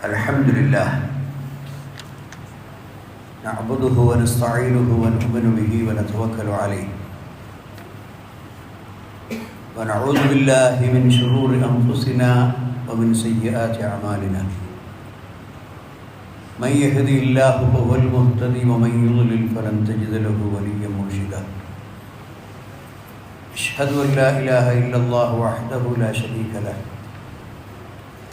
الحمد لله نعبده ونستعينه ونؤمن به ونتوكل عليه ونعوذ بالله من شرور أنفسنا ومن سيئات أعمالنا من يهدي الله فهو المهتدي ومن يضلل فلن تجد له وليا مرشدا أشهد أن لا إله إلا الله وحده لا شريك له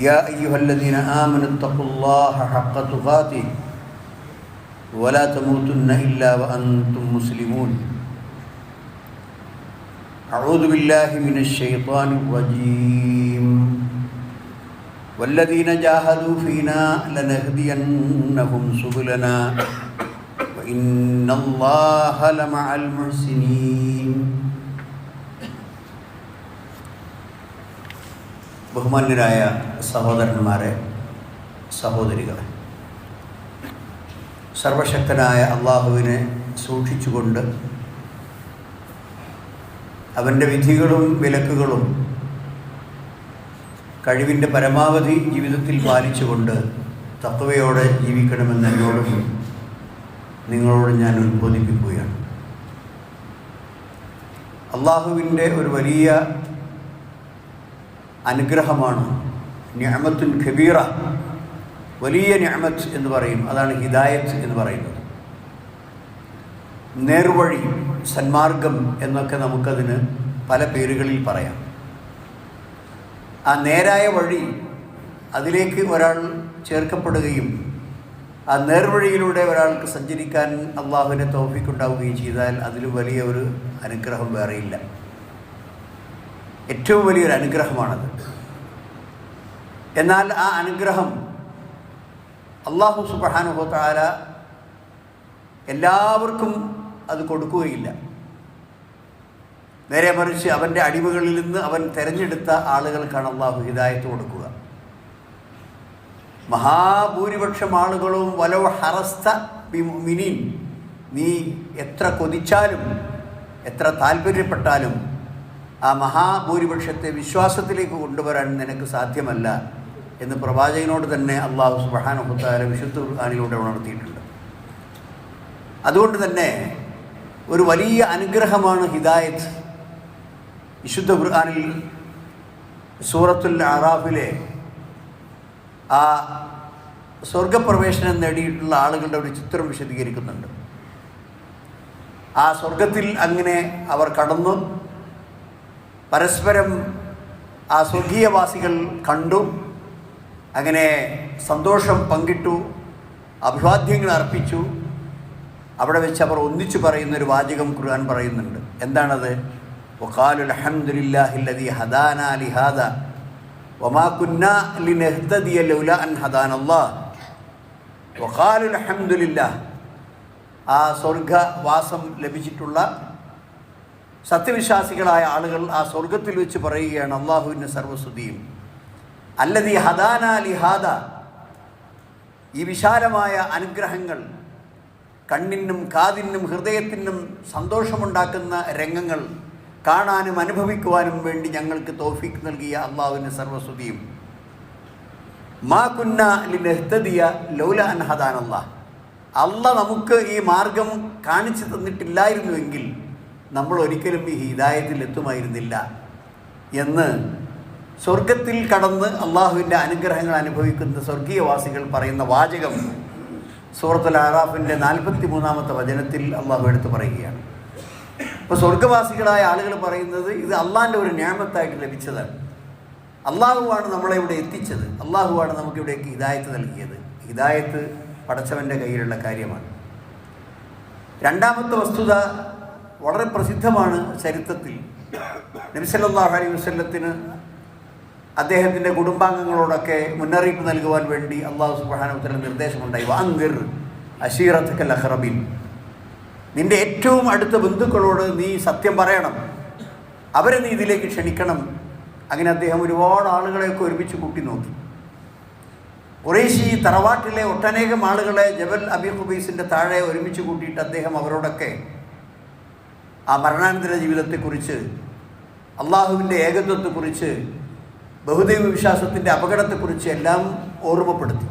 يا أيها الذين آمنوا اتقوا الله حق تقاته ولا تموتن إلا وأنتم مسلمون. أعوذ بالله من الشيطان الرجيم. والذين جاهدوا فينا لنهدينهم سبلنا. وإن الله لمع المحسنين. ബഹുമാന്യരായ സഹോദരന്മാരെ സഹോദരികളെ. സർവശക്തനായ അള്ളാഹുവിനെ സൂക്ഷിച്ചുകൊണ്ട് അവന്റെ വിധികളും വിലക്കുകളും കഴിവിന്റെ പരമാവധി ജീവിതത്തിൽ പാലിച്ചുകൊണ്ട് തത്വയോടെ ജീവിക്കണമെന്ന് എന്നോടും നിങ്ങളോട് ഞാൻ ഉത്ബോധിപ്പിക്കുകയാണ്. അള്ളാഹുവിന്റെ ഒരു വലിയ അനുഗ്രഹമാണ്. ഞാമത്തുൻ ഖബീറ വലിയ ഞാമത്ത് എന്ന് പറയും. അതാണ് ഹിദായത്ത് എന്ന് പറയുന്നത്. നേർവഴി സന്മാർഗം എന്നൊക്കെ നമുക്കതിന് പല പേരുകളിൽ പറയാം. ആ നേരായ വഴി അതിലേക്ക് ഒരാൾ ചേർക്കപ്പെടുകയും ആ നേർവഴിയിലൂടെ ഒരാൾക്ക് സഞ്ചരിക്കാൻ അള്ളാഹുവിനെ തോഫിക്കുണ്ടാവുകയും ചെയ്താൽ അതിൽ വലിയ ഒരു അനുഗ്രഹം വേറെയില്ല. ഏറ്റവും വലിയൊരു അനുഗ്രഹമാണത്. എന്നാൽ ആ അനുഗ്രഹം അള്ളാഹു സുബാനുഹോത്താല എല്ലാവർക്കും അത് കൊടുക്കുകയില്ല. നേരെ മറിച്ച് അവന്റെ അടിമകളിൽ നിന്ന് അവൻ തിരഞ്ഞെടുത്ത ആളുകൾക്കാണ് അള്ളാഹു ഹിദായത്ത് കൊടുക്കുക. മഹാഭൂരിപക്ഷം ആളുകളും വലവ ഹറസ്ത മിനീൻ നീ എത്ര കൊതിച്ചാലും എത്ര താല്പര്യപ്പെട്ടാലും ആ മഹാഭൂരിപക്ഷത്തെ വിശ്വാസത്തിലേക്ക് കൊണ്ടുവരാൻ നിനക്ക് സാധ്യമല്ല എന്ന് പ്രവാചകനോട് തന്നെ അള്ളാഹു സുബാനുഹത്താല വിശുദ്ധ ഖുർഖാനിലൂടെ ഉണർത്തിയിട്ടുണ്ട്. അതുകൊണ്ട് തന്നെ ഒരു വലിയ അനുഗ്രഹമാണ് ഹിദായത്ത്. വിശുദ്ധ ഖുർആാനിൽ സൂറത്തുൽ അറാഫിലെ ആ സ്വർഗപ്രവേശനം നേടിയിട്ടുള്ള ആളുകളുടെ ഒരു ചിത്രം വിശദീകരിക്കുന്നുണ്ട്. ആ സ്വർഗത്തിൽ അങ്ങനെ അവർ കടന്നു. പരസ്പരം ആ സ്വർഗീയവാസികൾ കണ്ടു അങ്ങനെ സന്തോഷം പങ്കിട്ടു അഭിവാദ്യങ്ങൾ അർപ്പിച്ചു. അവിടെ വെച്ച് അവർ ഒന്നിച്ചു പറയുന്ന ഒരു വാചകം ഖുർആൻ പറയുന്നുണ്ട്. എന്താണത്? വഖാലു അൽഹംദുലില്ലാഹില്ലദി ഹദാന ലിഹാദ വമാ കുന്ന ലിനഹ്തദിയ അൻ ഹദാനല്ലാഹ്. വഖാലു അൽഹംദുലില്ലാഹ് ആ സ്വർഗവാസം ലഭിച്ചിട്ടുള്ള സത്യവിശ്വാസികളായ ആളുകൾ ആ സ്വർഗത്തിൽ വെച്ച് പറയുകയാണ് അള്ളാഹുവിന്റെ സർവസ്തുതിയും അല്ലതി ഹദാന ലിഹാദ. ഈ വിശാലമായ അനുഗ്രഹങ്ങൾ കണ്ണിനും കാതിനും ഹൃദയത്തിനും സന്തോഷമുണ്ടാക്കുന്ന രംഗങ്ങൾ കാണാനും അനുഭവിക്കുവാനും വേണ്ടി ഞങ്ങൾക്ക് തോഫിക്ക് നൽകിയ അള്ളാഹുവിന് സർവസ്തുതിയും മാ കുന്ന ലിനഹ്തദിയ ലൗല അൻ ഹദാൻ അള്ളാഹ് അല്ല നമുക്ക് ഈ മാർഗം കാണിച്ചു തന്നിട്ടില്ലായിരുന്നുവെങ്കിൽ നമ്മൾ ഒരിക്കലും ഈ ഹിദായത്തിൽ എത്തുമായിരുന്നില്ല എന്ന് സ്വർഗത്തിൽ കടന്ന് അള്ളാഹുവിന്റെ അനുഗ്രഹങ്ങൾ അനുഭവിക്കുന്ന സ്വർഗീയവാസികൾ പറയുന്ന വാചകം സൂറത്തുൽ ആറാഫിന്റെ നാൽപ്പത്തി മൂന്നാമത്തെ വചനത്തിൽ അള്ളാഹു എടുത്ത് പറയുകയാണ്. അപ്പോൾ സ്വർഗവാസികളായ ആളുകൾ പറയുന്നത് ഇത് അള്ളാഹിന്റെ ഒരു ന്യാമത്തായിട്ട് ലഭിച്ചതാണ്. അള്ളാഹുവാണ് നമ്മളെ ഇവിടെ എത്തിച്ചത്. അള്ളാഹുവാണ് നമുക്കിവിടേക്ക് ഹിദായത്ത് നൽകിയത്. ഹിദായത്ത് പടച്ചവന്റെ കയ്യിലുള്ള കാര്യമാണ്. രണ്ടാമത്തെ വസ്തുത വളരെ പ്രസിദ്ധമാണ് ചരിത്രത്തിൽ. നബിസല്ലാഹു അലൈഹി വസ്ല്ലത്തിന് അദ്ദേഹത്തിന്റെ കുടുംബാംഗങ്ങളോടൊക്കെ മുന്നറിയിപ്പ് നൽകുവാൻ വേണ്ടി അള്ളാഹു സുബാനുത്തല നിർദ്ദേശമുണ്ടായി. വാങ്കിർ അഷീറത്തുക്കൽ അഹ്റബിൻ നിന്റെ ഏറ്റവും അടുത്ത ബന്ധുക്കളോട് നീ സത്യം പറയണം. അവരെ നീ ഇതിലേക്ക് ക്ഷണിക്കണം. അങ്ങനെ അദ്ദേഹം ഒരുപാട് ആളുകളെയൊക്കെ ഒരുമിച്ച് കൂട്ടി നോക്കി. കുറേശി തറവാട്ടിലെ ഒട്ടനേകം ആളുകളെ ജബൽ അബി ഹുബൈസിന്റെ താഴെ ഒരുമിച്ച് കൂട്ടിയിട്ട് അദ്ദേഹം അവരോടൊക്കെ ആ മരണാനന്തര ജീവിതത്തെക്കുറിച്ച് അള്ളാഹുവിന്റെ ഏകത്വത്തെക്കുറിച്ച് ബഹുദൈവ വിശ്വാസത്തിന്റെ അപകടത്തെക്കുറിച്ച് എല്ലാം ഓർമ്മപ്പെടുത്തി.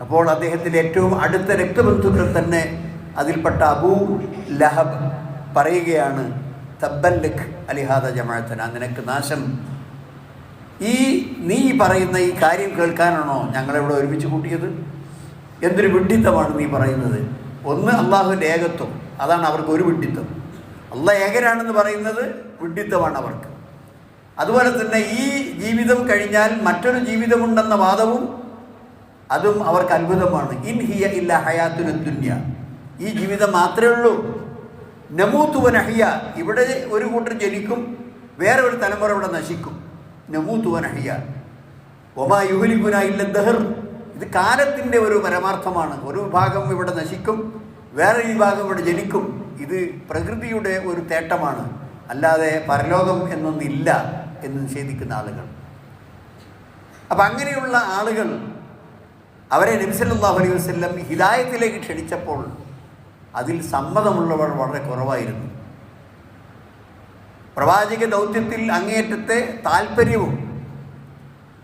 അപ്പോൾ അദ്ദേഹത്തിന്റെ ഏറ്റവും അടുത്ത രക്തബന്ധുക്കൾ തന്നെ അതിൽപ്പെട്ട അബൂ ലഹബ് പറയുകയാണ് തബ്ബല്ലഖ് അലിഹാദ ജമാഅത്തന നിനക്ക് നാശം. ഈ നീ പറയുന്ന ഈ കാര്യം കേൾക്കാനാണോ ഞങ്ങളിവിടെ ഒരുമിച്ച് കൂട്ടിയത്? എന്തൊരു വിഡ്ഢിത്തമാണ് നീ പറയുന്നത്? ഒന്ന് അള്ളാഹുവിന്റെ ഏകത്വം അതാണ് അവർക്ക് ഒരു വിഡ്ഢിത്തം. അള്ളാഹ് ഏകരാണെന്ന് പറയുന്നത് വിഡ്ഢിത്തമാണ് അവർക്ക്. അതുപോലെ തന്നെ ഈ ജീവിതം കഴിഞ്ഞാൽ മറ്റൊരു ജീവിതമുണ്ടെന്ന വാദവും അതും അവർക്ക് അത്ഭുതമാണ്. ഇൻ ഹിയ ഇല്ല ഹയാത്തുന ദുന്യ. ഈ ജീവിതം മാത്രമേ ഉള്ളൂ. നമൂത്തുവൻ അഹിയ ഇവിടെ ഒരു കൂട്ടർ ജനിക്കും വേറെ ഒരു തലമുറ ഇവിടെ നശിക്കും. നമൂത്തുവൻ അഹിയ ഒമാ യുഹലിഗുന ഇല്ല ദഹർ. ഇത് കാലത്തിന്റെ ഒരു പരമാർത്ഥമാണ്. ഒരു വിഭാഗം ഇവിടെ നശിക്കും വേറെ വിഭാഗം ഇവിടെ ജനിക്കും. ഇത് പ്രകൃതിയുടെ ഒരു തേട്ടമാണ്. അല്ലാതെ പരലോകം എന്നൊന്നില്ല എന്ന് നിഷേധിക്കുന്ന ആളുകൾ. അപ്പം അങ്ങനെയുള്ള ആളുകൾ അവരെ നബിസല്ലാഹു അലൈഹി വസ്ല്ലം ഹിദായത്തിലേക്ക് ക്ഷണിച്ചപ്പോൾ അതിൽ സമ്മതമുള്ളവർ വളരെ കുറവായിരുന്നു. പ്രവാചക ദൗത്യത്തിൽ അങ്ങേയറ്റത്തെ താല്പര്യവും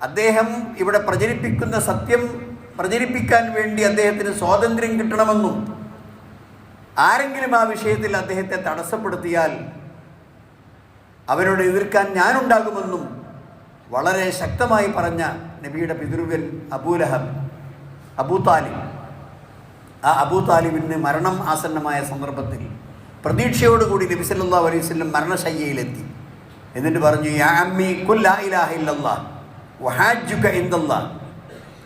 അദ്ദേഹം ഇവിടെ പ്രചരിപ്പിക്കുന്ന സത്യം പ്രചരിപ്പിക്കാൻ വേണ്ടി അദ്ദേഹത്തിന് സ്വാതന്ത്ര്യം കിട്ടണമെന്നും ആരെങ്കിലും ആ വിഷയത്തിൽ അദ്ദേഹത്തെ തടസ്സപ്പെടുത്തിയാൽ അവരോട് എതിർക്കാൻ ഞാനുണ്ടാകുമെന്നും വളരെ ശക്തമായി പറഞ്ഞ നബിയുടെ പിതൃവൽ അബൂലഹബ് അബൂ താലിബ്. ആ അബൂ താലിബിന് മരണം ആസന്നമായ സന്ദർഭത്തിൽ പ്രതീക്ഷയോടുകൂടി നബി സല്ലാ അലൈഹി വസല്ലം മരണശയ്യയിലെത്തി. എന്നിട്ട് പറഞ്ഞു യാ അമ്മി കുല്ലാ ഇലാഹ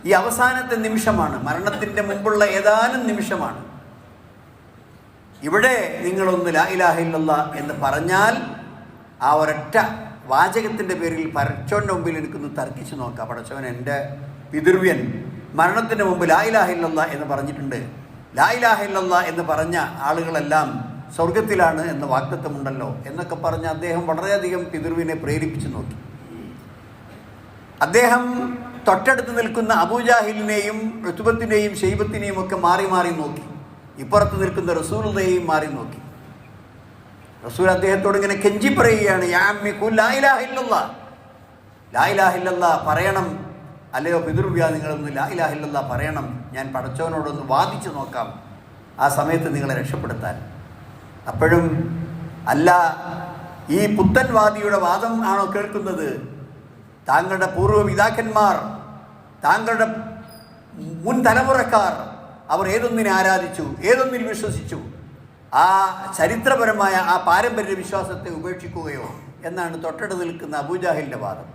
ഈ അവസാനത്തെ നിമിഷമാണ് മരണത്തിന്റെ മുമ്പുള്ള ഏതാനും നിമിഷമാണ് ഇവിടെ നിങ്ങളൊന്ന് ലാ ഇലാഹില്ല എന്ന് പറഞ്ഞാൽ ആ ഒരൊറ്റ വാചകത്തിന്റെ പേരിൽ പരച്ചോന്റെ മുമ്പിൽ എനിക്കൊന്ന് തർക്കിച്ച് നോക്കാം. പടച്ചവൻ എന്റെ പിതൃവ്യൻ മരണത്തിന്റെ മുമ്പ് ലാ ഇലാഹില്ല എന്ന് പറഞ്ഞിട്ടുണ്ട്. ലാ ഇലാഹില്ല എന്ന് പറഞ്ഞ ആളുകളെല്ലാം സ്വർഗത്തിലാണ് എന്ന വാക്തത്വമുണ്ടല്ലോ എന്നൊക്കെ പറഞ്ഞ് അദ്ദേഹം വളരെയധികം പിതൃവിനെ പ്രേരിപ്പിച്ചു നോക്കി. അദ്ദേഹം തൊട്ടടുത്ത് നിൽക്കുന്ന അബൂജാഹിലിനെയും ഋതുബത്തിനെയും ഷെയ്ബത്തിനെയും ഒക്കെ മാറി മാറി നോക്കി. ഇപ്പുറത്ത് നിൽക്കുന്ന റസൂലിനെയും മാറി നോക്കി. റസൂൽ അദ്ദേഹത്തോട് ഇങ്ങനെ കെഞ്ചി പറയുകയാണ് പറയണം. അല്ലയോ പിതൃവ്യ നിങ്ങളൊന്ന് ലായിലാഹില്ല പറയണം. ഞാൻ പടച്ചവനോടൊന്ന് വാദിച്ചു നോക്കാം. ആ സമയത്ത് നിങ്ങളെ രക്ഷപ്പെടുത്താൻ. അപ്പോഴും അല്ല ഈ പുത്തൻവാദിയുടെ വാദം ആണോ കേൾക്കുന്നത്? താങ്കളുടെ പൂർവ പിതാക്കന്മാർ താങ്കളുടെ മുൻ തലമുറക്കാർ അവർ ഏതൊന്നിനെ ആരാധിച്ചു ഏതൊന്നിൽ വിശ്വസിച്ചു? ആ ചരിത്രപരമായ ആ പാരമ്പര്യ വിശ്വാസത്തെ ഉപേക്ഷിക്കുകയോ എന്നാണ് തൊട്ടടു നിൽക്കുന്ന അബൂജാഹിലിന്റെ വാദം.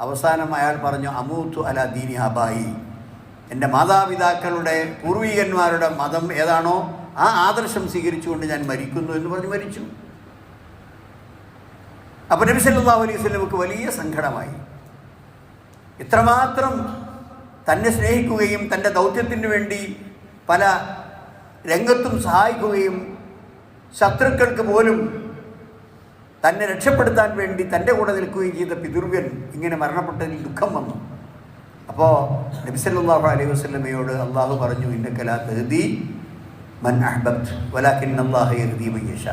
അവസാനം അയാൾ പറഞ്ഞു അമൂത്തു അല ദീനി ഹബായി. എന്റെ മാതാപിതാക്കളുടെ പൂർവികന്മാരുടെ മതം ഏതാണോ ആ ആദർശം സ്വീകരിച്ചുകൊണ്ട് ഞാൻ മരിക്കുന്നു എന്ന് പറഞ്ഞ് മരിച്ചു. അപ്പോൾ നബി സല്ലാ അലൈഹി വസല്ലമക്ക് വലിയ സങ്കടമായി. ഇത്രമാത്രം തന്നെ സ്നേഹിക്കുകയും തന്റെ ദൗത്യത്തിന് വേണ്ടി പല രംഗത്തും സഹായിക്കുകയും ശത്രുക്കൾക്ക് പോലും തന്നെ രക്ഷപ്പെടുത്താൻ വേണ്ടി തന്റെ കൂടെ നിൽക്കുകയും ചെയ്ത പിതൃവ്യൻ ഇങ്ങനെ മരണപ്പെട്ടതിൽ ദുഃഖം വന്നു. അപ്പോൾ നബിസല്ലാഹു അലൈഹി വസ്ലമയോട് അള്ളാഹു പറഞ്ഞു ഇന്നക്കലാ തെഹദി മൻ അഹ്ബത്ത് വലാഖിൻ അള്ളാഹു മയ്യഷ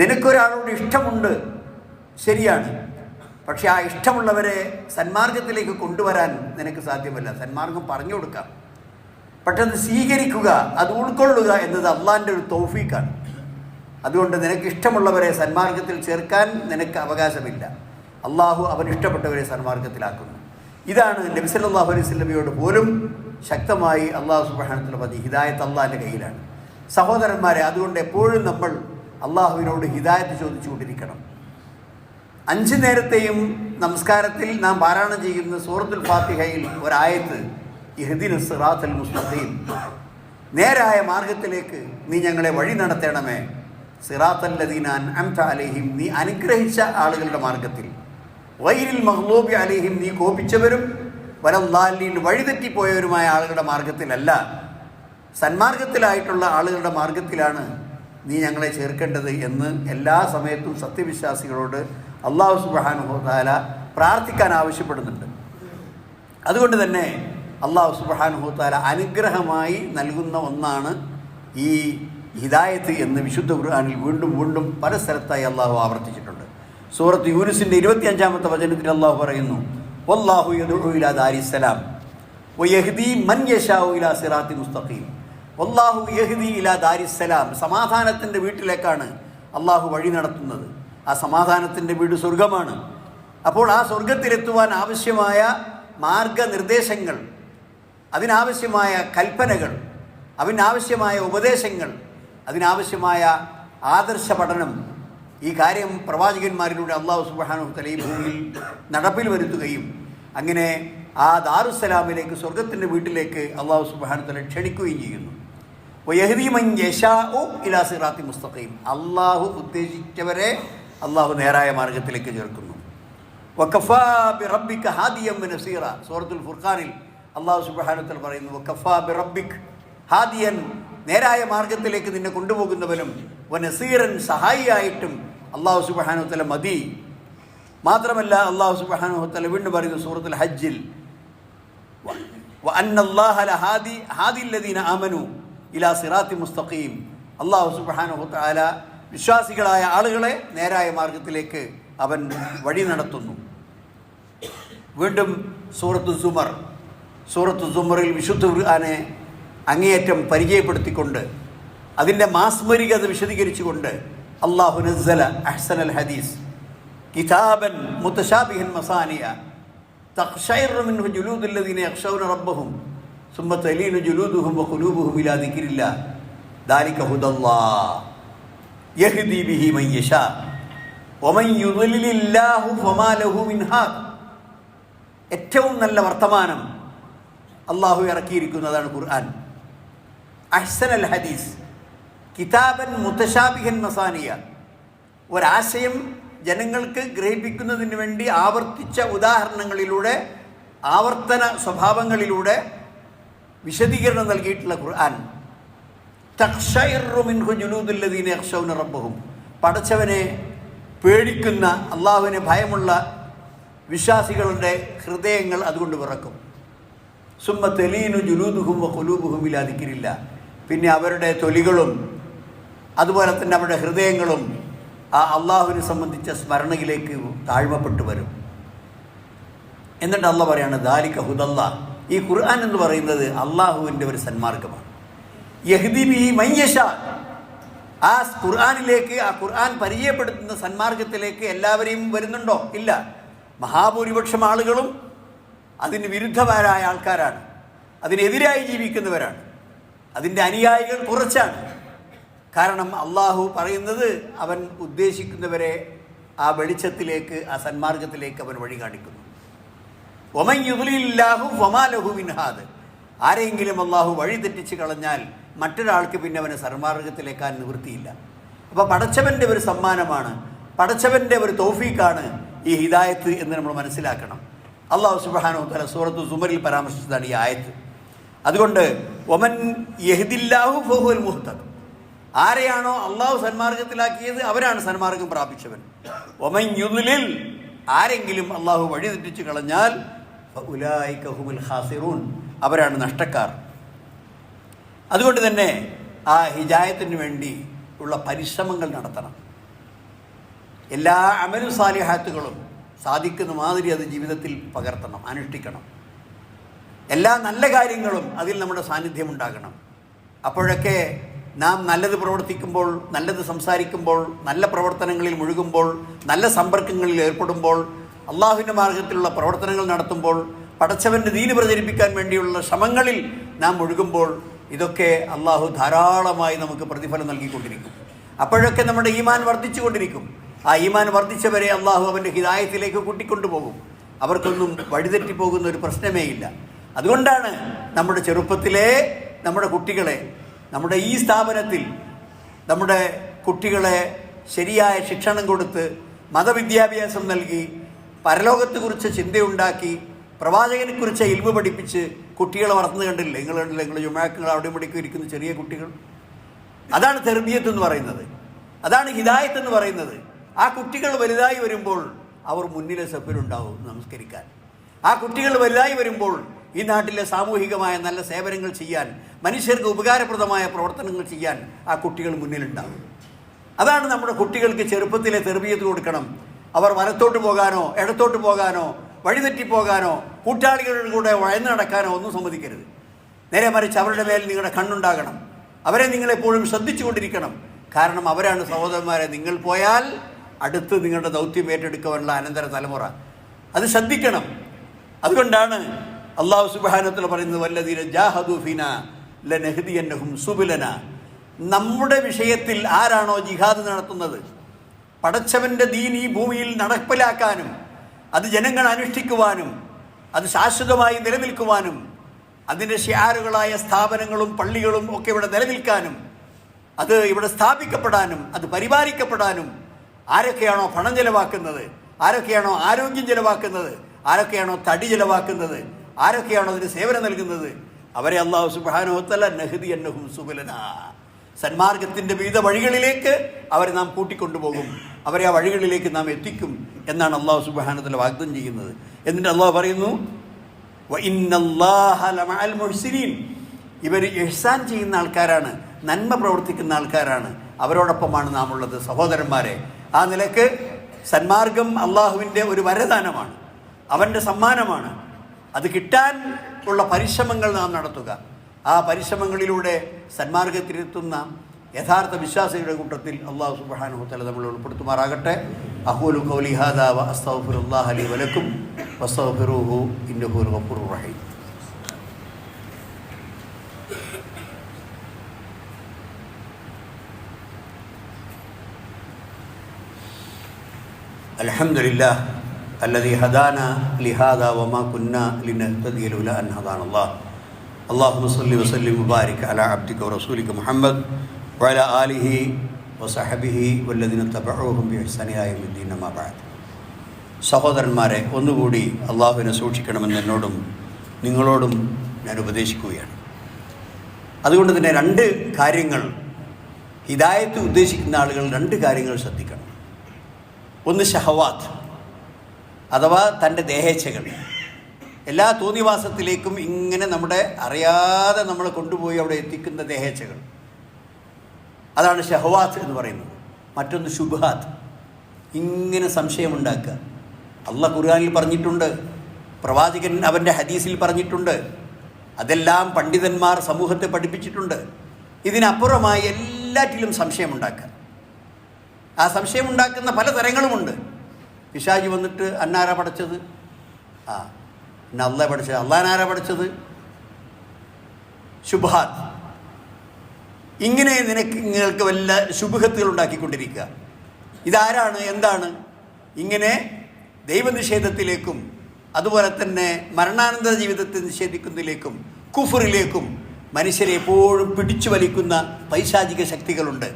നിനക്കൊരാളോട് ഇഷ്ടമുണ്ട് ശരിയാണ്. പക്ഷെ ആ ഇഷ്ടമുള്ളവരെ സന്മാർഗത്തിലേക്ക് കൊണ്ടുവരാൻ നിനക്ക് സാധ്യമല്ല. സന്മാർഗം പറഞ്ഞു കൊടുക്കാം. പക്ഷെ അത് സ്വീകരിക്കുക അത് ഉൾക്കൊള്ളുക എന്നത് അള്ളാന്റെ ഒരു തൗഫീക്കാണ് അതുകൊണ്ട് നിനക്ക് ഇഷ്ടമുള്ളവരെ സന്മാർഗത്തിൽ ചേർക്കാൻ നിനക്ക് അവകാശമില്ല. അള്ളാഹു അവൻ ഇഷ്ടപ്പെട്ടവരെ സന്മാർഗത്തിലാക്കുന്നു. ഇതാണ് നബിസ് അള്ളാഹു അലൈഹി സ്വലമിയോട് പോലും ശക്തമായി അള്ളാഹു സുബ്ഹാനഹു പതി ഹിദായത്ത് അള്ളാഹിന്റെ കയ്യിലാണ്. സഹോദരന്മാരെ അതുകൊണ്ട് എപ്പോഴും നമ്മൾ അള്ളാഹുവിനോട് ഹിദായത്ത് ചോദിച്ചുകൊണ്ടിരിക്കണം. അഞ്ച് നേരത്തെയും നമസ്കാരത്തിൽ നാം പാരായണം ചെയ്യുന്ന സൂറത്തുൽ ഫാത്തിഹയിൽ ഒരായത്ത് ഇഹ്ദിന സിറാത്തൽ മുസ്തഖീം. നേരായ മാർഗത്തിലേക്ക് നീ ഞങ്ങളെ വഴി നടത്തണമേ. സിറാത്തല്ലദീനാൻ അംത അലൈഹിം നീ അനുഗ്രഹിച്ച ആളുകളുടെ മാർഗത്തിൽ വൈരിൽ മഹ്ലൂബി അലൈഹിം നീ കോപിച്ചവരും വലല്ലാലിൽ വഴിതെറ്റിപ്പോയവരുമായ ആളുകളുടെ മാർഗത്തിലല്ല സന്മാർഗത്തിലായിട്ടുള്ള ആളുകളുടെ മാർഗത്തിലാണ് നീ ഞങ്ങളെ ചേർക്കേണ്ടത് എന്ന് എല്ലാ സമയത്തും സത്യവിശ്വാസികളോട് അള്ളാഹു സുബാനുഹോദാല പ്രാർത്ഥിക്കാൻ ആവശ്യപ്പെടുന്നുണ്ട്. അതുകൊണ്ട് തന്നെ അള്ളാഹു സുബാനുഹോത്താല അനുഗ്രഹമായി നൽകുന്ന ഒന്നാണ് ഈ ഹിദായത്ത് എന്ന് വിശുദ്ധ ഖുർആാനിൽ വീണ്ടും വീണ്ടും പല സ്ഥലത്തായി അള്ളാഹു ആവർത്തിച്ചിട്ടുണ്ട്. സൂറത്ത് യൂനുസിന്റെ ഇരുപത്തിയഞ്ചാമത്തെ വചനത്തിൽ അള്ളാഹു പറയുന്നു വല്ലാഹു യദുഉ ഇലാ ദാരിസ്സലാം വയഹ്ദി മൻ ഇലാ സിറാത്തി മുസ്തഖീം. വല്ലാഹു യഹ്ദി ഇലാ ദാരിസ്സലാം സമാധാനത്തിന്റെ വീട്ടിലേക്കാണ് അള്ളാഹു വഴി നടത്തുന്നത്. ആ സമാധാനത്തിന്റെ വീട് സ്വർഗമാണ് അപ്പോൾ ആ സ്വർഗത്തിലെത്തുവാൻ ആവശ്യമായ മാർഗനിർദ്ദേശങ്ങൾ അതിനാവശ്യമായ കൽപ്പനകൾ അതിനാവശ്യമായ ഉപദേശങ്ങൾ അതിനാവശ്യമായ ആദർശ പഠനം ഈ കാര്യം പ്രവാചകന്മാരിലൂടെ അള്ളാഹു സുബാനു തല ഭൂമിയിൽ നടപ്പിൽ വരുത്തുകയും അങ്ങനെ ആ ദാറുസലാമിലേക്ക് സ്വർഗത്തിന്റെ വീട്ടിലേക്ക് അള്ളാഹു സുബാനു തല ക്ഷണിക്കുകയും ചെയ്യുന്നു. ഇലാസിറാത്തി മുസ്തഖീം. അള്ളാഹു ഉദ്ദേശിച്ചവരെ അള്ളാഹു നേരായ മാർഗത്തിലേക്ക് ചേർക്കുന്നു. വക്കഫാ ബി റബ്ബിക ഹാദിയം നസീറ. സൂറത്തുൽ ഫുർഖാനിൽ അള്ളാഹു സുബ്ഹാനഹു പറയുന്നു ഹാദിയൻ. നേരായ മാർഗത്തിലേക്ക് നിന്നെ കൊണ്ടുപോകുന്നവനും വ നസീറൻ സഹായിയായിട്ടും അള്ളാഹു സുബ്ഹാനഹു തആല മതി. മാത്രമല്ല അള്ളാഹു സുബ്ഹാനഹു തആല വീണ്ടും പറയുന്നു സൂറത്തുൽ ഹജ്ജിൽ വ അന്നല്ലാഹ ലഹാദി ഹാദിൽ ലദീന ആമനു ഇലാ മുസ്തഖീം. അള്ളാഹു സുബ്ഹാനഹു തആല വിശ്വാസികളായ ആളുകളെ നേരായ മാർഗത്തിലേക്ക് അവൻ വഴി നടത്തുന്നു. വീണ്ടും സൂറത്തു സുമർ സൂറത്ത് സുമറിൽ വിശുദ്ധ ഖുർആാനെ അങ്ങേയറ്റം പരിചയപ്പെടുത്തിക്കൊണ്ട് അതിന്റെ മാസ്മരികത വിശദീകരിച്ചുകൊണ്ട് അള്ളാഹു നസ്സല അഹ്സൻ അൽ ഹദീസ് കിതാബൻ മുത്തശാബിഹൻ മസാനിയ തക്ഷൈറുമിൻഹു അക്ഷൗന റബ്ബഹും സുമ്മ തലീനു ജുലൂദുഹും വ ഖുലൂബുഹും ഇലാ ദിക്രില്ല ദാലിക ഹുദല്ലാ യഹ്ദി ബിഹി മൻ യശാ വമൻ യുദ്ലിലില്ലാഹു ഫമാ ലഹു മിൻ ഹാദ് ഏറ്റവും നല്ല വർത്തമാനം അള്ളാഹു ഇറക്കിയിരിക്കുന്നതാണ് ഖുർആൻ. അഹ്സൻ അൽ ഹദീസ്. കിതാബൻ മുത്തശാബിഹൻ മസാനിയ. ഒരാശയം ജനങ്ങൾക്ക് ഗ്രഹിപ്പിക്കുന്നതിന് വേണ്ടി ആവർത്തിച്ച ഉദാഹരണങ്ങളിലൂടെ ആവർത്തന സ്വഭാവങ്ങളിലൂടെ വിശദീകരണം നൽകിയിട്ടുള്ള ഖുർആൻ. റബ്ബഹും. പടച്ചവനെ പേടിക്കുന്ന അള്ളാഹുവിനെ ഭയമുള്ള വിശ്വാസികളുടെ ഹൃദയങ്ങൾ അതുകൊണ്ട് വിറക്കും. സുമ്മ തെലീനു ജുലൂദുഹും കുലൂബുഹും ഇല്ലാതിക്കില്ല പിന്നെ അവരുടെ തൊലികളും അതുപോലെ തന്നെ അവരുടെ ഹൃദയങ്ങളും ആ അള്ളാഹുവിനെ സംബന്ധിച്ച സ്മരണയിലേക്ക് താഴ്മപ്പെട്ടു വരും. എന്നിട്ട് അള്ള പറയാണ് ദാലിക ഹുദല്ല. ഈ ഖുർആൻ എന്ന് പറയുന്നത് അള്ളാഹുവിന്റെ ഒരു സന്മാർഗമാണ്. യഹ്ദിബി മയ്യഷ ആ ഖുർആാനിലേക്ക് ആ ഖുർആൻ പരിചയപ്പെടുത്തുന്ന സന്മാർഗത്തിലേക്ക് എല്ലാവരെയും വരുന്നുണ്ടോ? ഇല്ല. മഹാഭൂരിപക്ഷം ആളുകളും അതിന് വിരുദ്ധമാരായ ആൾക്കാരാണ്. അതിനെതിരായി ജീവിക്കുന്നവരാണ്. അതിന്റെ അനുയായികൾ കുറച്ചാണ്. കാരണം അള്ളാഹു പറയുന്നത് അവൻ ഉദ്ദേശിക്കുന്നവരെ ആ വെളിച്ചത്തിലേക്ക് ആ സന്മാർഗത്തിലേക്ക് അവൻ വഴി കാണിക്കുന്നു. ഒമൻ വമാലഹു മിൻഹാദ്. ആരെങ്കിലും അള്ളാഹു വഴി തെറ്റിച്ച് കളഞ്ഞാൽ മറ്റൊരാൾക്ക് പിന്നെ അവനെ സന്മാർഗത്തിലേക്കാൻ നിവൃത്തിയില്ല. അപ്പോൾ പടച്ചവന്റെ ഒരു സമ്മാനമാണ് പടച്ചവന്റെ ഒരു തോഫീക്കാണ് ഈ ഹിദായത്ത് എന്ന് നമ്മൾ മനസ്സിലാക്കണം. അള്ളാഹു സുബാനോ തല സൂറത്തു സുമറിൽ പരാമർശിച്ചതാണ് ഈ ആയത്ത്. അതുകൊണ്ട് ഒമൻ യഹിദില്ലാഹു ഫഹുൽ മുഹ്തദ്. ആരെയാണോ അള്ളാഹു സന്മാർഗത്തിലാക്കിയത് അവരാണ് സന്മാർഗം പ്രാപിച്ചവൻ. ഒമൻ യുദ്ലിൽ ആരെങ്കിലും അള്ളാഹു വഴി തെറ്റിച്ച് കളഞ്ഞാൽ ഉലായിക്കഹുമുൽ ഹാസിറൂൻ അവരാണ് നഷ്ടക്കാർ. അതുകൊണ്ട് തന്നെ ആ ഹിജായത്തിന് വേണ്ടി ഉള്ള പരിശ്രമങ്ങൾ നടത്തണം. എല്ലാ അമലു സാലിഹാത്തുകളും സാധിക്കുന്ന മാതിരി അത് ജീവിതത്തിൽ പകർത്തണം അനുഷ്ഠിക്കണം. എല്ലാ നല്ല കാര്യങ്ങളും അതിൽ നമ്മുടെ സാന്നിധ്യം ഉണ്ടാകണം. അപ്പോഴൊക്കെ നാം നല്ലത് പ്രവർത്തിക്കുമ്പോൾ നല്ലത് സംസാരിക്കുമ്പോൾ നല്ല പ്രവർത്തനങ്ങളിൽ മുഴുകുമ്പോൾ നല്ല സമ്പർക്കങ്ങളിൽ ഏർപ്പെടുമ്പോൾ അള്ളാഹുവിന്റെ മാർഗത്തിലുള്ള പ്രവർത്തനങ്ങൾ നടത്തുമ്പോൾ പടച്ചവന്റെ ദീന് പ്രചരിപ്പിക്കാൻ വേണ്ടിയുള്ള ശ്രമങ്ങളിൽ നാം ഒഴുകുമ്പോൾ ഇതൊക്കെ അള്ളാഹു ധാരാളമായി നമുക്ക് പ്രതിഫലം നൽകിക്കൊണ്ടിരിക്കും. അപ്പോഴൊക്കെ നമ്മുടെ ഈമാൻ വർദ്ധിച്ചുകൊണ്ടിരിക്കും. ആ ഈമാൻ വർദ്ധിച്ചവരെ അള്ളാഹു അവന്റെ ഹിതായത്തിലേക്ക് കൂട്ടിക്കൊണ്ടുപോകും. അവർക്കൊന്നും വഴിതെറ്റിപ്പോകുന്ന ഒരു പ്രശ്നമേ ഇല്ല. അതുകൊണ്ടാണ് നമ്മുടെ ചെറുപ്പത്തിലെ നമ്മുടെ കുട്ടികളെ നമ്മുടെ ഈ സ്ഥാപനത്തിൽ നമ്മുടെ കുട്ടികളെ ശരിയായ ശിക്ഷണം കൊടുത്ത് മതവിദ്യാഭ്യാസം നൽകി പരലോകത്തെക്കുറിച്ച് ചിന്തയുണ്ടാക്കി പ്രവാചകനെക്കുറിച്ച് ഇൽവ് പഠിപ്പിച്ച് കുട്ടികളെ വളർന്നു കണ്ടില്ലേ? നിങ്ങൾ കണ്ടില്ല? നിങ്ങൾ ജുമാക്കൾ അവിടെ ഇവിടേക്കും ഇരിക്കുന്ന ചെറിയ കുട്ടികൾ. അതാണ് തെർബിയത്ത് എന്ന് പറയുന്നത്. അതാണ് ഹിദായത്ത് എന്ന് പറയുന്നത്. ആ കുട്ടികൾ വലുതായി വരുമ്പോൾ അവർ മുന്നിലെ സഭയിലുണ്ടാവും നമസ്കരിക്കാൻ. ആ കുട്ടികൾ വലുതായി വരുമ്പോൾ ഈ നാട്ടിലെ സാമൂഹികമായ നല്ല സേവനങ്ങൾ ചെയ്യാൻ മനുഷ്യർക്ക് ഉപകാരപ്രദമായ പ്രവർത്തനങ്ങൾ ചെയ്യാൻ ആ കുട്ടികൾ മുന്നിലുണ്ടാവും. അതാണ് നമ്മുടെ കുട്ടികൾക്ക് ചെറുപ്പത്തിലെ തെർബിയത്ത് കൊടുക്കണം. അവർ വലത്തോട്ട് പോകാനോ ഇടത്തോട്ട് പോകാനോ വഴിതെറ്റിപ്പോകാനോ കൂട്ടാളികളുടെ കൂടെ വഴന്നു നടക്കാനോ ഒന്നും സമ്മതിക്കരുത്. നേരെ മറിച്ച് അവരുടെ മേൽ നിങ്ങളുടെ കണ്ണുണ്ടാകണം. അവരെ നിങ്ങളെപ്പോഴും ശ്രദ്ധിച്ചുകൊണ്ടിരിക്കണം. കാരണം അവരാണ് സഹോദരന്മാരെ. നിങ്ങൾ പോയാൽ അടുത്ത് നിങ്ങളുടെ ദൗത്യം ഏറ്റെടുക്കുവാനുള്ള അനന്തര തലമുറ അത് ശ്രദ്ധിക്കണം. അതുകൊണ്ടാണ് അള്ളാഹു സുബാനത്തിൽ പറയുന്നത് വല്ലതീര ജാഹദുഫിന ലനഹദിയന്നഹും സുബുലന. നമ്മുടെ വിഷയത്തിൽ ആരാണോ ജിഹാദ് നടത്തുന്നത്? പടച്ചവന്റെ ദീൻ ഈ ഭൂമിയിൽ നടപ്പിലാക്കാനും അത് ജനങ്ങൾ അനുഷ്ഠിക്കുവാനും അത് ശാശ്വതമായി നിലനിൽക്കുവാനും അതിന്റെ ഷിയാറുകളായ സ്ഥാപനങ്ങളും പള്ളികളും ഒക്കെ ഇവിടെ നിലനിൽക്കാനും അത് ഇവിടെ സ്ഥാപിക്കപ്പെടാനും അത് പരിപാലിക്കപ്പെടാനും ആരൊക്കെയാണോ പണം ചെലവാക്കുന്നത്? ആരൊക്കെയാണോ ആരോഗ്യം ചെലവാക്കുന്നത്? ആരൊക്കെയാണോ തടി ചെലവാക്കുന്നത്? ആരൊക്കെയാണോ അതിന് സേവനം നൽകുന്നത്? അവരെ അള്ളാഹു സുബാനോത്തല നഹദി അന്നഹും സുബലന. സന്മാർഗത്തിന്റെ വിവിധ വഴികളിലേക്ക് അവരെ നാം കൂട്ടിക്കൊണ്ടുപോകും. അവരെ ആ വഴികളിലേക്ക് നാം എത്തിക്കും എന്നാണ് അള്ളാഹു സുബാനത്തിൽ വാഗ്ദം ചെയ്യുന്നത്. എന്നിട്ട് അള്ളാഹു പറയുന്നു ഇവർ എഹ്സാൻ ചെയ്യുന്ന ആൾക്കാരാണ് നന്മ പ്രവർത്തിക്കുന്ന ആൾക്കാരാണ്. അവരോടൊപ്പമാണ് നാം ഉള്ളത് സഹോദരന്മാരെ. ആ നിലയ്ക്ക് സന്മാർഗം അള്ളാഹുവിന്റെ ഒരു വരദാനമാണ്. അവന്റെ സമ്മാനമാണ്. അത് കിട്ടാൻ ഉള്ള പരിശ്രമങ്ങൾ നാം നടത്തുക. ആ പരിശ്രമങ്ങളിലൂടെ സന്മാർഗത്തിലെത്തുന്ന യഥാർത്ഥ വിശ്വാസികളുടെ കൂട്ടത്തിൽ അള്ളാഹു സുബാനുഹത്തല നമ്മൾ ഉൾപ്പെടുത്തുമാറാകട്ടെ. അഹൂലു കൗലിഹാദാവ ഹാദ വ അസ്തഗ്ഫിറുല്ലാഹ ലി വലക്കും. വസ്തഗ്ഫിറൂഹു ഇന്നഹു ഗഫൂറുർ റഹീം. الحمد لله الذي هدانا لهذا وما كنا لنهتدي لولا ان هدانا الله اللهم صل وسلم وبارك على عبدك ورسولك محمد وعلى اله وصحبه والذين تبعوهم باحسان الى يوم الدين ما بعد സഹോദരന്മാരെ ഒന്നുകൂടി അള്ളാഹുവിനെ സൂക്ഷിക്കണമെന്ന് എന്നോടും നിങ്ങളോടും ഞാൻ ഉപദേശിക്കുകയാണ് അതുകൊണ്ട് തന്നെ രണ്ട് കാര്യങ്ങൾ ഹിതായത്ത് ഉദ്ദേശിക്കുന്ന ആളുകൾ രണ്ട് കാര്യങ്ങൾ ശ്രദ്ധിക്കണം ഒന്ന് ഷഹവാത്ത് അഥവാ തന്റെ ദേഹേച്ഛകൾ. എല്ലാ തോന്നിവാസത്തിലേക്കും ഇങ്ങനെ നമ്മുടെ അറിയാതെ നമ്മൾ കൊണ്ടുപോയി അവിടെ എത്തിക്കുന്ന ദേഹേച്ഛകൾ. അതാണ് ഷഹവാത്ത് എന്ന് പറയുന്നത്. മറ്റൊന്ന് ശുഭാത്ത് ഇങ്ങനെ സംശയമുണ്ടാക്കുക. അള്ള ഖുർആാനിൽ പറഞ്ഞിട്ടുണ്ട് പ്രവാചകൻ അവന്റെ ഹദീസിൽ പറഞ്ഞിട്ടുണ്ട് അതെല്ലാം പണ്ഡിതന്മാർ സമൂഹത്തെ പഠിപ്പിച്ചിട്ടുണ്ട്. ഇതിനപ്പുറമായി എല്ലാറ്റിലും സംശയമുണ്ടാക്കുക. ആ സംശയമുണ്ടാക്കുന്ന പല തരങ്ങളുമുണ്ട്. പിശാജി വന്നിട്ട് അന്നാരാ പഠിച്ചത്? ആ പിന്നെ അല്ല പഠിച്ചത്. അള്ളാനാരാ പഠിച്ചത്? ശുഭാത് ഇങ്ങനെ നിനക്ക് നിങ്ങൾക്ക് വല്ല ശുഭഹത്തുകൾ ഉണ്ടാക്കിക്കൊണ്ടിരിക്കുക. ഇതാരാണ്? എന്താണ്? ഇങ്ങനെ ദൈവനിഷേധത്തിലേക്കും അതുപോലെ തന്നെ മരണാനന്തര ജീവിതത്തെ നിഷേധിക്കുന്നതിലേക്കും കുഫറിലേക്കും മനുഷ്യരെ എപ്പോഴും പിടിച്ചു വലിക്കുന്ന പൈശാചിക ശക്തികളുണ്ട്.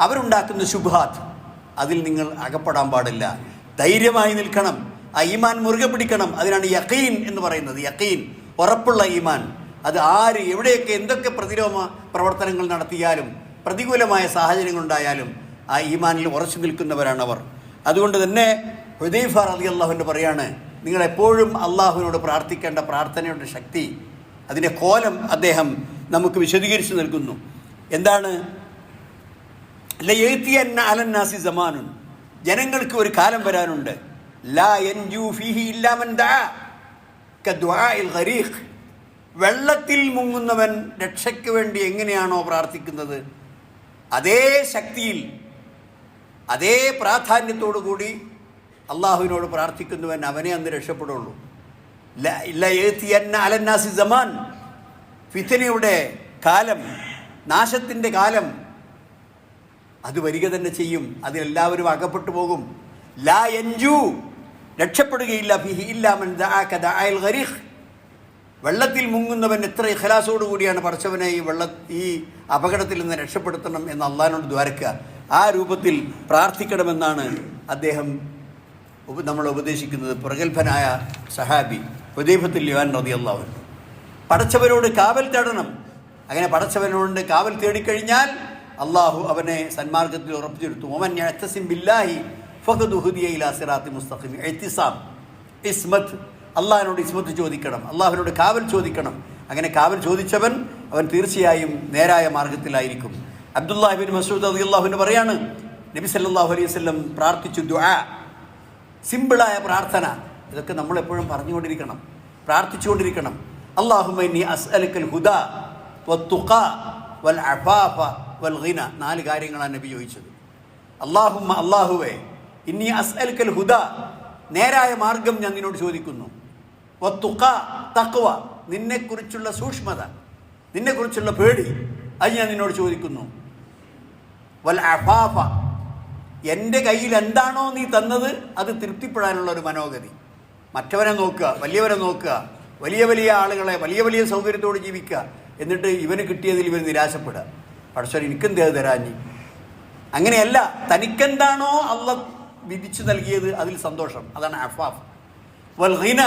അവരുണ്ടാക്കുന്ന ശുഭാത്ത് അതിൽ നിങ്ങൾ അകപ്പെടാൻ പാടില്ല. ധൈര്യമായി നിൽക്കണം. ആ ഈമാൻ മുറുകെ പിടിക്കണം. അതിനാണ് യക്കീൻ എന്ന് പറയുന്നത്. യക്കീൻ ഉറപ്പുള്ള ഈമാൻ. അത് ആര് എവിടെയൊക്കെ എന്തൊക്കെ പ്രതിരോധ പ്രവർത്തനങ്ങൾ നടത്തിയാലും പ്രതികൂലമായ സാഹചര്യങ്ങളുണ്ടായാലും ആ ഈമാനിൽ ഉറച്ചു നിൽക്കുന്നവരാണ് അവർ. അതുകൊണ്ട് തന്നെ ഹുദൈഫ അലി അള്ളാഹുവിന്റെ പറയാണ് നിങ്ങൾ എപ്പോഴും അള്ളാഹുവിനോട് പ്രാർത്ഥിക്കേണ്ട പ്രാർത്ഥനയുടെ ശക്തി അതിന്റെ കോലം അദ്ദേഹം നമുക്ക് വിശദീകരിച്ച് നൽകുന്നു. എന്താണ്? ലയത്തിയന്ന അലന്നാസി സമാനുൻ ജനങ്ങൾക്ക് ഒരു കാലം വരാനുണ്ട്. ലാ ഫീഹി വെള്ളത്തിൽ മുങ്ങുന്നവൻ രക്ഷയ്ക്ക് വേണ്ടി എങ്ങനെയാണോ പ്രാർത്ഥിക്കുന്നത്? അതേ ശക്തിയിൽ അതേ പ്രാധാന്യത്തോടു കൂടി അള്ളാഹുവിനോട് പ്രാർത്ഥിക്കുന്നവൻ അവനെ അന്ന് രക്ഷപ്പെടുള്ളൂ. അലന്നാസി സമാൻ ഫിത്തനയുടെ കാലം നാശത്തിന്റെ കാലം അത് വരിക തന്നെ ചെയ്യും. അതിലെല്ലാവരും അകപ്പെട്ടു പോകും. ലാ എൻജു രക്ഷപ്പെടുകയില്ല. ഫിഹി ഇല്ലാമൻ ഗരീഖ് വെള്ളത്തിൽ മുങ്ങുന്നവൻ എത്ര ഇഖലാസോടു കൂടിയാണ് പറച്ചവനെ ഈ വെള്ള ഈ അപകടത്തിൽ നിന്ന് രക്ഷപ്പെടുത്തണം എന്ന് അള്ളഹാനോട് ദ്വാരക്കുക ആ രൂപത്തിൽ പ്രാർത്ഥിക്കണമെന്നാണ് അദ്ദേഹം നമ്മൾ ഉപദേശിക്കുന്നത്. പ്രഗത്ഭനായ സഹാബി ഹുദൈഫത്തിൽ ലിവാൻ റതി അള്ളാഹു പടച്ചവനോട് കാവൽ തേടണം. അങ്ങനെ പടച്ചവനോട് കാവൽ തേടിക്കഴിഞ്ഞാൽ അള്ളാഹു അവനെ സന്മാർഗത്തിൽ ഉറപ്പിച്ചെടുത്തു ഓമൻ എത്തസിം ബില്ലാഹി ഫഖദ് ഹുദിയ ഇലാ സിറാത്തി മുസ്തഖിം. എത്തിസാം ഇസ്മത്ത് അള്ളാഹിനോട് ഇസ്മത്ത് ചോദിക്കണം അള്ളാഹുവിനോട് കാവൽ ചോദിക്കണം. അങ്ങനെ കാവൽ ചോദിച്ചവൻ അവൻ തീർച്ചയായും നേരായ മാർഗത്തിലായിരിക്കും. അബ്ദുല്ലാഹിബിൻ മസൂദ് അലി അള്ളാഹുവിന് പറയാണ് നബി സല്ലാഹു അലൈഹി വസല്ലം പ്രാർത്ഥിച്ചു ദുആ. സിമ്പിളായ പ്രാർത്ഥന. ഇതൊക്കെ നമ്മൾ എപ്പോഴും പറഞ്ഞുകൊണ്ടിരിക്കണം പ്രാർത്ഥിച്ചുകൊണ്ടിരിക്കണം. അള്ളാഹുമൈനി അസ്അലുക്കൽ ഹുദ വൽ അഫാഫ വൽ ഗിന നാല് കാര്യങ്ങളാണ് നബി ചോദിച്ചത്. അള്ളാഹുമ്മ അള്ളാഹുവേ ഇനി കൽ ഹുദ നേരായ മാർഗം ഞാൻ നിന്നോട് ചോദിക്കുന്നു. വത്തുഖ തക്വ നിന്നെക്കുറിച്ചുള്ള സൂക്ഷ്മത നിന്നെക്കുറിച്ചുള്ള പേടി അത് ഞാൻ നിന്നോട് ചോദിക്കുന്നു. വൽ അഫാഫ എന്റെ കയ്യിൽ എന്താണോ നീ തന്നത് അത് തൃപ്തിപ്പെടാനുള്ള ഒരു മനോഗതി. മറ്റവരെ നോക്കുക വലിയവരെ നോക്കുക വലിയ വലിയ ആളുകളെ വലിയ വലിയ സൗകര്യത്തോട് ജീവിക്കുക എന്നിട്ട് ഇവന് കിട്ടിയതിൽ ഇവർ നിരാശപ്പെടുക. പക്ഷേ എനിക്കെന്തേ തരാഞ്ഞി അങ്ങനെയല്ല തനിക്കെന്താണോ അള്ള വിധിച്ചു നൽകിയത് അതിൽ സന്തോഷം. അതാണ് അഫാഫ് വൽഹിന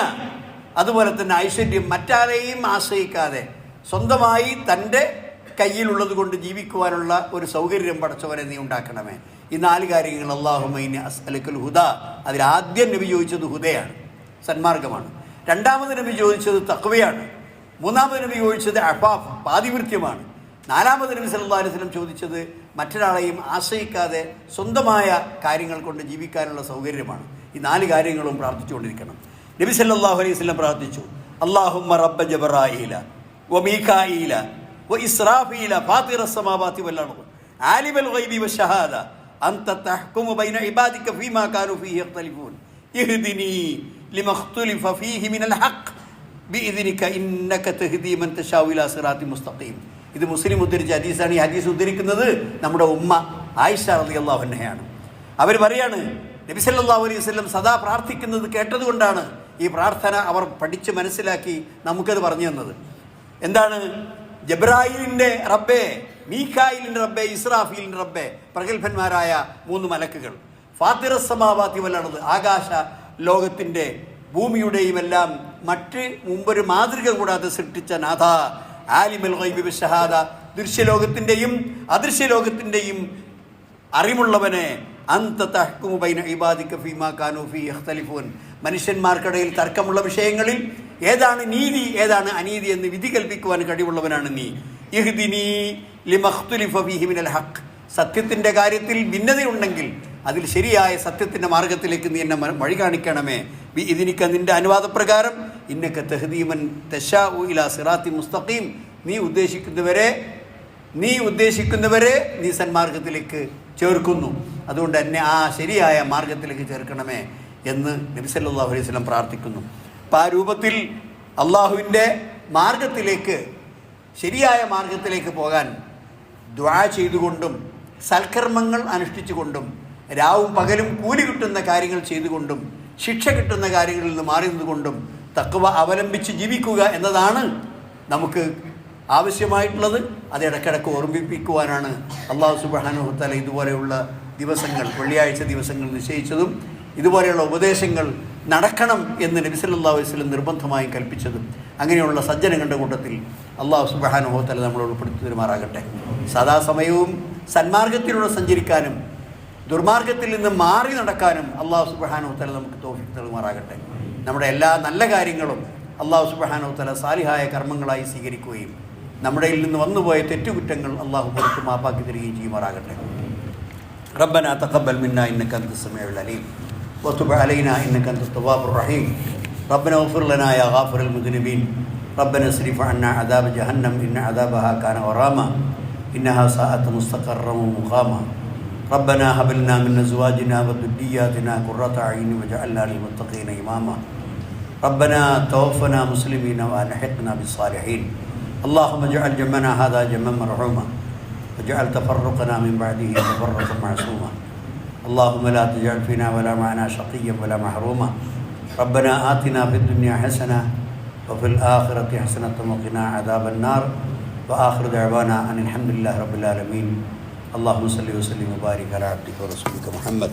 അതുപോലെ തന്നെ ഐശ്വര്യം മറ്റാരെയും ആശ്രയിക്കാതെ സ്വന്തമായി തന്റെ കയ്യിലുള്ളത് കൊണ്ട് ജീവിക്കുവാനുള്ള ഒരു സൗകര്യം പടച്ചവരെ നീ ഉണ്ടാക്കണമേ. ഈ നാല് കാര്യങ്ങൾ അള്ളാഹുമൈന് അസ്അലക്കുൽ ഹുദ. അതിൽ ആദ്യം നബി ചോദിച്ചത് ഹുദയാണ് സന്മാർഗമാണ്. രണ്ടാമത് നബി ചോദിച്ചത് തക്വയാണ് മൂന്നാമത് നബി ചോദിച്ചത് അഫാഫ് പാതിവൃത്യമാണ്. നാലാമത് നബി സല്ലാ അലുസ്ലം ചോദിച്ചത് മറ്റൊരാളെയും ആശ്രയിക്കാതെ സ്വന്തമായ കാര്യങ്ങൾ കൊണ്ട് ജീവിക്കാനുള്ള സൗകര്യമാണ്. ഈ നാല് കാര്യങ്ങളും പ്രാർത്ഥിച്ചുകൊണ്ടിരിക്കണം. നബി സല്ലാഹു അലൈഹി സ്വലം പ്രാർത്ഥിച്ചു. അള്ളാഹുമ്മ റബ്ബ ജബറായില വ മീഖായില വ ഇസ്രാഫീല ഫാത്തിറ സമാബാത്തി വല്ലാണോ ആലിബൽ ഗൈബി വ ഷഹാദ. അന്ത തഹ്കുമു ബൈന ഇബാദിക ഫീമാ കാനു ഫീഹി യഖ്തലിഫൂൻ. ഇഹ്ദിനി ലിമഖ്തുലിഫ ഫീഹി മിനൽ ഹഖ്. ബിഇദ്നിക ഇന്നക തഹ്ദി മൻ തശാവില സിറാത്തി മുസ്തഖീം. ഇത് മുസ്ലിം ഉദ്ധരിച്ച ഹദീസാണ്. ഈ ഹദീസ് ഉദ്ധരിക്കുന്നത് നമ്മുടെ ഉമ്മ ആയിഷ അലി അൻഹയാണ്. അവർ പറയാണ് നബി സല്ലല്ലാഹു അലൈഹി വസല്ലം സദാ പ്രാർത്ഥിക്കുന്നത് കേട്ടതുകൊണ്ടാണ് ഈ പ്രാർത്ഥന അവർ പഠിച്ച് മനസ്സിലാക്കി നമുക്കത് പറഞ്ഞു തന്നത്. എന്താണ്? ജബ്രായിലിന്റെ റബ്ബേ മീഖായിലിന്റെ റബ്ബേ ഇസ്രാഫീലിന്റെ റബ്ബേ പ്രഗത്ഭന്മാരായ മൂന്ന് മലക്കുകൾ. ഫാത്തിറസമാവാത്തി വല്ലണത്. ആകാശ ലോകത്തിന്റെ ഭൂമിയുടെയും എല്ലാം മറ്റ് മുമ്പൊരു മാതൃക കൂടാതെ സൃഷ്ടിച്ച നാഥ ആലിമൽ ഗൈബി ഷഹാദ ദൃശ്യലോകത്തിന്റെയും അദൃശ്യലോകത്തിന്റെയും അറിവുള്ളവനെ അന്ത തഹ്കുമു ബൈന ഇബാദിക ഫീമാ കാനൂ ഫീ യഖ്തലിഫൂൻ. മനുഷ്യന്മാർക്കിടയിൽ തർക്കമുള്ള വിഷയങ്ങളിൽ ഏതാണ് നീതി ഏതാണ് അനീതി എന്ന് വിധി കൽപ്പിക്കുവാൻ കഴിവുള്ളവനാണ് നീ. ഇഹ്ദിനി ലിമഖ്തുലിഫ ഫീഹി മിനൽ ഹഖ്. സത്യത്തിന്റെ കാര്യത്തിൽ ഭിന്നതയുണ്ടെങ്കിൽ അതിൽ ശരിയായ സത്യത്തിന്റെ മാർഗത്തിലേക്ക് നീ എന്നെ വഴി കാണിക്കണമേ ബി ഇതിനിക്ക് നിന്റെ അനുവാദപ്രകാരം. ഇന്നക്ക തെഹദീമൻ തെഷാ ഇലാ സിറാത്തി മുസ്തഖീം. നീ ഉദ്ദേശിക്കുന്നവരെ നീ ഉദ്ദേശിക്കുന്നവരെ നീ സന്മാർഗത്തിലേക്ക് ചേർക്കുന്നു. അതുകൊണ്ട് എന്നെ ആ ശരിയായ മാർഗത്തിലേക്ക് ചേർക്കണമേ എന്ന് നബി സല്ലല്ലാഹു അലൈഹി സ്വലം പ്രാർത്ഥിക്കുന്നു. അപ്പം ആ രൂപത്തിൽ അള്ളാഹുവിന്റെ മാർഗത്തിലേക്ക് ശരിയായ മാർഗത്തിലേക്ക് പോകാൻ ദ്വാ ചെയ്തുകൊണ്ടും സൽക്കർമ്മങ്ങൾ അനുഷ്ഠിച്ചുകൊണ്ടും രാവും പകലും കൂലി കിട്ടുന്ന കാര്യങ്ങൾ ചെയ്തുകൊണ്ടും ശിക്ഷ കിട്ടുന്ന കാര്യങ്ങളിൽ നിന്ന് മാറി നിന്നുകൊണ്ടും തക്കവ അവലംബിച്ച് ജീവിക്കുക എന്നതാണ് നമുക്ക് ആവശ്യമായിട്ടുള്ളത്. അത് ഇടയ്ക്കിടയ്ക്ക് ഓർമ്മിപ്പിക്കുവാനാണ് അള്ളാഹു സുബാനുഹത്തല ഇതുപോലെയുള്ള ദിവസങ്ങൾ വെള്ളിയാഴ്ച ദിവസങ്ങൾ നിശ്ചയിച്ചതും ഇതുപോലെയുള്ള ഉപദേശങ്ങൾ നടക്കണം എന്ന് നബി അലൈഹി വസല്ലം നിർബന്ധമായും കൽപ്പിച്ചതും. അങ്ങനെയുള്ള സജ്ജനങ്ങളുടെ കൂട്ടത്തിൽ അള്ളാഹു സുബാനുഹത്തല നമ്മൾ ഉൾപ്പെടുത്തി തരുമാറാകട്ടെ. സദാസമയവും സന്മാർഗത്തിലൂടെ സഞ്ചരിക്കാനും ദുർമാർഗത്തിൽ നിന്ന് മാറി നടക്കാനും അള്ളാഹു സുബാനുഹത്തല നമുക്ക് തോഫിക്ക് തരുമാറാകട്ടെ നമ്മുടെ എല്ലാ നല്ല കാര്യങ്ങളും അള്ളാഹു സുബാനുഹത്തല സാലിഹായ കർമ്മങ്ങളായി സ്വീകരിക്കുകയും നമ്മുടെ നിന്ന് വന്നുപോയ തെറ്റുകുറ്റങ്ങൾ അള്ളാഹു പുറത്ത് മാപ്പാക്കി തരികയും ചെയ്യുമാറാകട്ടെ ربنا تقبل منا انك انت السميع العليم وتب علينا انك انت التواب الرحيم ربنا اغفر لنا يا غافر المذنبين ربنا اصرف عنا عذاب جهنم ان عذابها كان غراما انها ساءت مستقرا ومقاما ربنا هب لنا من أزواجنا وذرياتنا قرة أعين واجعلنا للمتقين إماما. ربنا توفنا مسلمين وألحقنا بالصالحين. اللهم اجعل جمعنا هذا جمعا مرحوما. واجعل تفرقنا من بعده تفرقا معصوما. اللهم لا تجعل فينا ولا معنا شقيا ولا محروما. ربنا آتنا في الدنيا حسنة وفي الآخرة حسنة وقنا عذاب النار. وآخر دعوانا أن الحمد لله رب العالمين. اللهم صل وسلم وبارك على عبدك ورسولك محمد.